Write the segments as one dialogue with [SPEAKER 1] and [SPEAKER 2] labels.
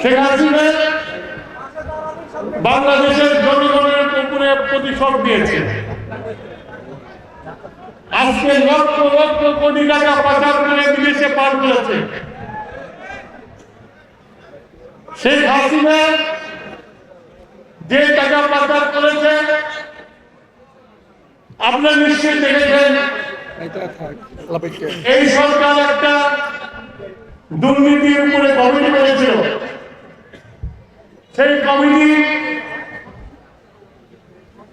[SPEAKER 1] শেখ হাসিনা বাংলাদেশের জনগণের উপরে প্রতিশোধ দিয়েছে আজকে লক্ষ লক্ষ কোটি টাকা পাচার করে বিদেশে পার করেছে। শেখ হাসিনা যে টাকা পাচার করেছে আপনারা নিশ্চয়ই দেখেছেন, এই সরকার একটা দুর্নীতির উপরে সেই কমিটি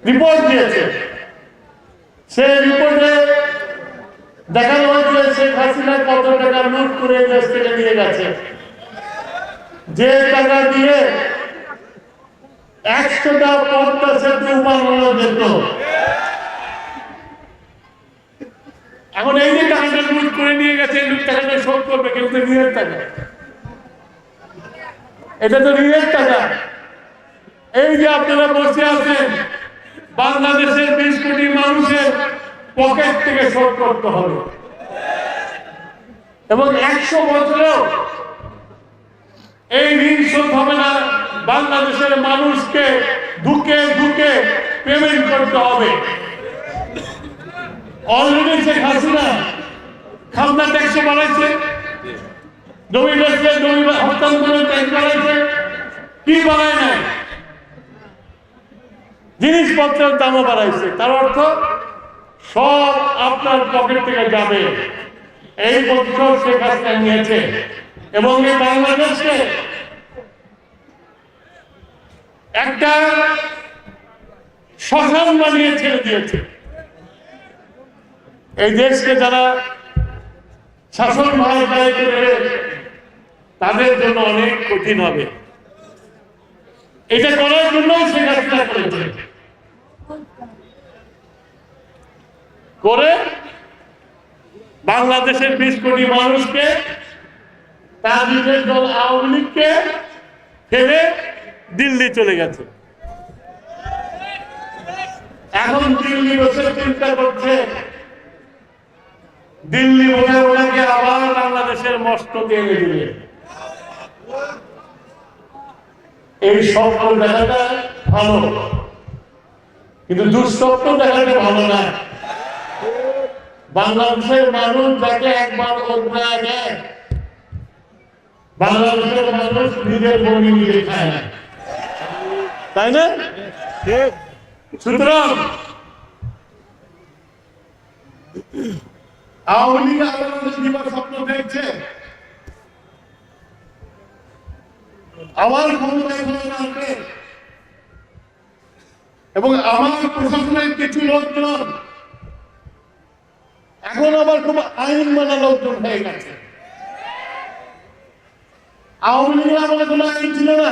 [SPEAKER 1] রিপোর্ট দিয়েছে। সেই রিপোর্টে দেখানো হয়েছে শেখ হাসিনা কত টাকা লুট করে দেশ থেকে নিয়ে গেছে। যে টাকা দিয়ে একশোটা পদ্মা সেতু বানানো যেত। এখন এই যে টাকাটা লুট করে নিয়ে গেছে লুট টাকাটা শোধ করবে, কিন্তু ঋণের টাকা। এটা তো ঋণের টাকা এই যে আপনারা বসে আছেন, বাংলাদেশের বিশ কোটি মানুষের পকেট থেকে শোধ করতে হবে। এবং একশো বছরেও এই ঋণ শোধ হবে না, বাংলাদেশের মানুষকে ঢুকে ঢুকে পেমেন্ট করতে হবে। অলরেডি শেখ হাসিনা খাজনা ট্যাক্স বাড়াইছে জমি বেচলে জমি হস্তান্তরের কি বাড়ায় নাই? জিনিসপত্রের দামও বাড়াইছে। তার অর্থ, সব আপনার পকেট থেকে যাবে। এই প্রতিশোধ শেখ হাসিনা নিয়েছে। এবং এই বাংলাদেশকে একটা শ্মশান বানিয়ে ছেড়ে দিয়েছে। এই দেশকে যারা শাসন ভার করে তাদের জন্য অনেক কঠিন হবে। এটা করার জন্য করে বাংলাদেশের বিশ কোটি মানুষকে দল আওয়ামী লীগকে ফেলে দিল্লি চলে গেছে। এখন দিল্লি বসে চিন্তা করছে, দিল্লি ওনাকে আবার বাংলাদেশের মস্ত এনে দিবে। এই স্বপ্ন দেখাটা ভালো। কিন্তু দুঃস্বপ্ন দেখাটা ভালো না। বাংলাদেশের মানুষ যাকে একবার অধ্যায় দেয় বাংলাদেশের মানুষ নিজের বমি নিজে খায় না। তাই না?
[SPEAKER 2] ঠিক।
[SPEAKER 1] সুতরাং আওয়ামী লীগ আদালতে দিবার স্বপ্ন দেখছে আমার ক্ষমতায় যখন আসবে এবং আমার প্রশাসনের কিছু লোকজন, এখন আবার খুব আইন মানা লোকজন হয়ে গেছে। আওয়ামী লীগের আমাদের আইন ছিল না।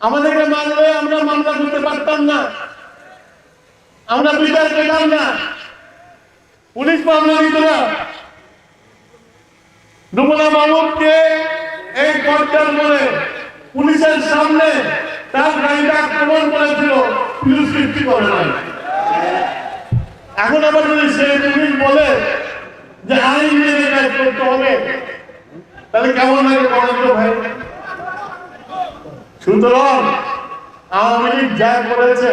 [SPEAKER 1] আমাদেরকে মানলে আমরা মামলা করতে পারতাম না। আমরা বিচার পেতাম না। পুলিশ মামলা দিত না। মামুদকে এই পর্যার বলে পুলিশের সামনে তার গাড়িটা আক্রমণ করেছিল, পুলিশ সৃষ্টি করে নাই। এখন আবার যদি সে পুলিশ বলে যে আইন মেনে কাজ করতে হবে, তাহলে কেমন লাগে বলেন ভাই? সুতরাং আওয়ামী লীগ যা করেছে,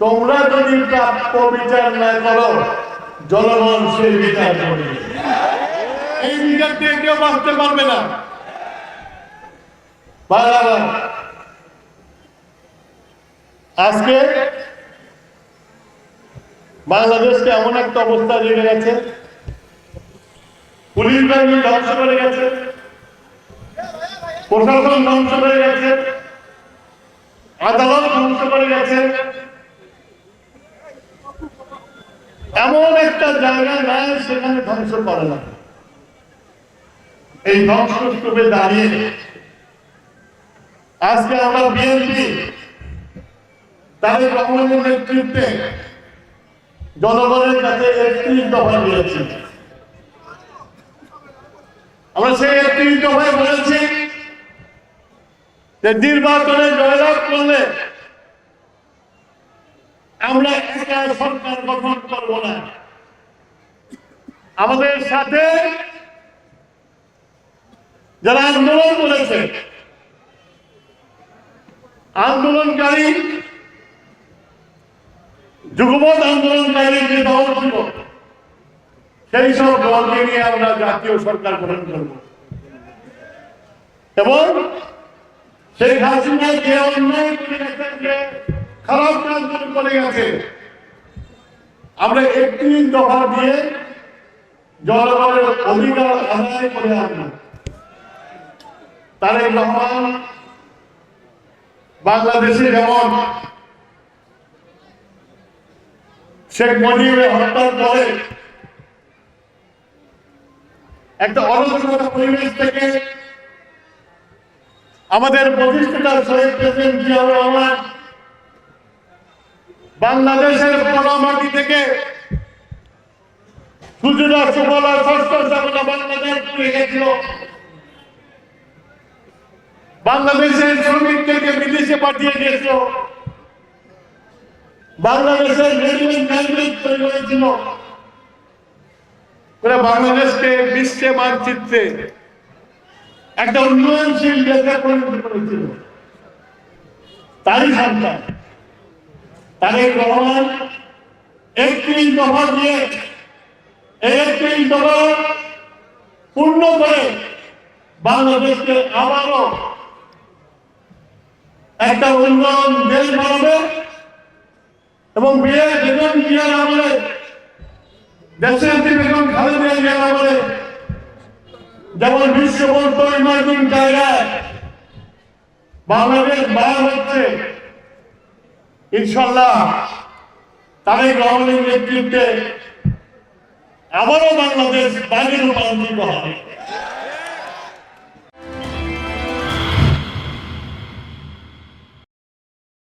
[SPEAKER 1] তোমরা যদি প্রাপ্য বিচার না করো, জনগণ সেই বিচার করবে। এই বিচার দিয়ে কেউ বাঁচতে পারবে না। আজকে বাংলাদেশকে এমন একটা অবস্থা রেখে গেছে, পুলিশ বাহিনী ধ্বংস করে গেছে, প্রশাসন ধ্বংস করে গেছে, আদালত ধ্বংস করে গেছে। এমন একটা জায়গা নাই সেখানে ধ্বংস করে না। এই ধ্বংসস্তূপে দাঁড়িয়ে আজকে আমরা বিএনপি, তাদের রহমানের নেতৃত্বে জনগণের কাছে একত্রিশ দফা দিয়েছি। আমরা সেই একত্রিশ দফায় বলেছি যে নির্বাচনে জয়লাভ করলে আমরা একা সরকার গঠন করব না। আমাদের সাথে যারা আন্দোলন করেছে আন্দোলনকারী, যুগপৎ আন্দোলনকারী যে দল ছিল, সেই সব দলকে নিয়ে আমরা জাতীয় সরকার গঠন করব। এবং শেখ হাসিনা যে করে খারাপ কাজগুলো করে গেছে, আমরা দফা দিয়ে জনগণের অধিকার আদায় করে আনব। তারেক রহমান বাংলাদেশে যেমন শেখ মুজিবের হত্যার পরে একটা অরাজকতা পরিবেশ থেকে আমাদের প্রতিষ্ঠাতা শহীদ প্রেসিডেন্ট জিয়াউর রহমান বাংলাদেশের পোড়ামাটি থেকে সুজলা সুফলা ষষ্ঠ বাংলাদেশ করে গেছিল বাংলাদেশের শ্রমিকদেরকে বিদেশে পাঠিয়ে দিয়েছিল বাংলাদেশের বাংলাদেশকে বিশ্বে মানচিত্রে একটা উন্নয়নশীল দেশে পরিণত করেছিল। তারই সন্তান তারেক রহমান একত্রিশ দফা দিয়ে একত্রিশ দফা পূর্ণ করে বাংলাদেশকে আবারও একটা উন্নয়ন দেশ বানাবে এবং বিয়ে বেতন জিয়ার আমলে, দেশের বেতন খালেদা জিয়ার আমলে, যেমন বিশ্ব জায়গায় বাংলাদেশ বার হচ্ছে ইনশাল্লাহ তারেক রহমানের নেতৃত্বে আবারও বাংলাদেশ বাণী রূপান্তরিত হবে।